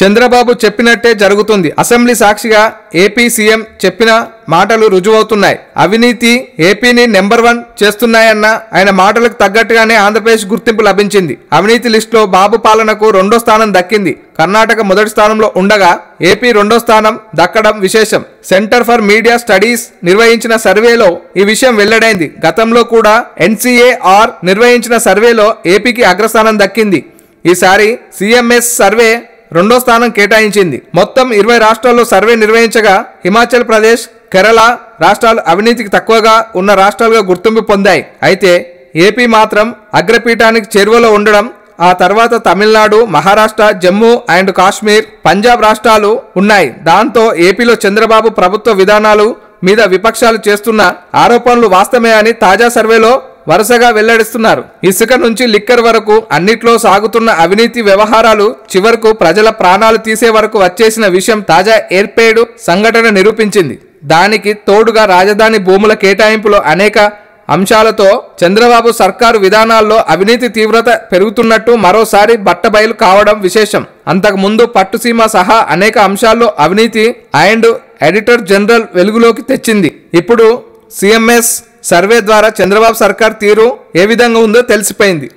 చంద్రబాబు చెప్పినట్టే జరుగుతుంది. అసెంబ్లీ సాక్షిగా ఏపీ సీఎం చెప్పిన మాటలు రుజువవుతున్నాయి. అవినీతి ఏపీని నెంబర్ వన్ చేస్తున్నాయన్న ఆయన మాటలకు తగ్గట్టుగానే ఆంధ్రప్రదేశ్ గుర్తింపు లభించింది. అవినీతి లిస్టులో బాబు పాలనకు రెండో స్థానం దక్కింది. కర్ణాటక మొదటి స్థానంలో ఉండగా ఏపీ రెండో స్థానం దక్కడం విశేషం. సెంటర్ ఫర్ మీడియా స్టడీస్ నిర్వహించిన సర్వేలో ఈ విషయం వెల్లడైంది. గతంలో కూడా ఎన్సీఏఆర్ నిర్వహించిన సర్వేలో ఏపీకి అగ్రస్థానం దక్కింది. ఈసారి సీఎంఎస్ సర్వే రెండో స్థానం కేటాయించింది. మొత్తం ఇరవై రాష్ట్రాల్లో సర్వే నిర్వహించగా హిమాచల్ ప్రదేశ్ కేరళ రాష్ట్రాలు అవినీతికి తక్కువగా ఉన్న రాష్ట్రాలుగా గుర్తింపు పొందాయి. అయితే ఏపీ మాత్రం అగ్రపీఠానికి చేరువలో ఉండడం ఆ తర్వాత తమిళనాడు మహారాష్ట్ర జమ్మూ అండ్ కాశ్మీర్ పంజాబ్ రాష్ట్రాలు ఉన్నాయి. దాంతో ఏపీలో చంద్రబాబు ప్రభుత్వ విధానాలు మీద విపక్షాలు చేస్తున్న ఆరోపణలు వాస్తవమే అని తాజా సర్వేలో వరుసగా వెల్లడిస్తున్నారు. ఇసుక నుంచి లిక్కర్ వరకు అన్నిట్లో సాగుతున్న అవినీతి వ్యవహారాలు చివరకు ప్రజల ప్రాణాలు తీసే వరకు వచ్చేసిన విషయం తాజా ఏర్పేడు సంఘటన నిరూపించింది. దానికి తోడుగా రాజధాని భూముల కేటాయింపులో అనేక అంశాలతో చంద్రబాబు సర్కారు విధానాల్లో అవినీతి తీవ్రత పెరుగుతున్నట్టు మరోసారి బట్టబయలు కావడం విశేషం. అంతకుముందు పట్టుసీమ సహా అనేక అంశాల్లో అవినీతి అండ్ ఎడిటర్ జనరల్ వెలుగులోకి తెచ్చింది. ఇప్పుడు సిఎంఎస్ సర్వే ద్వారా చంద్రబాబు సర్కార్ తీరు ఏ విధంగా ఉందో తెలిసిపోయింది.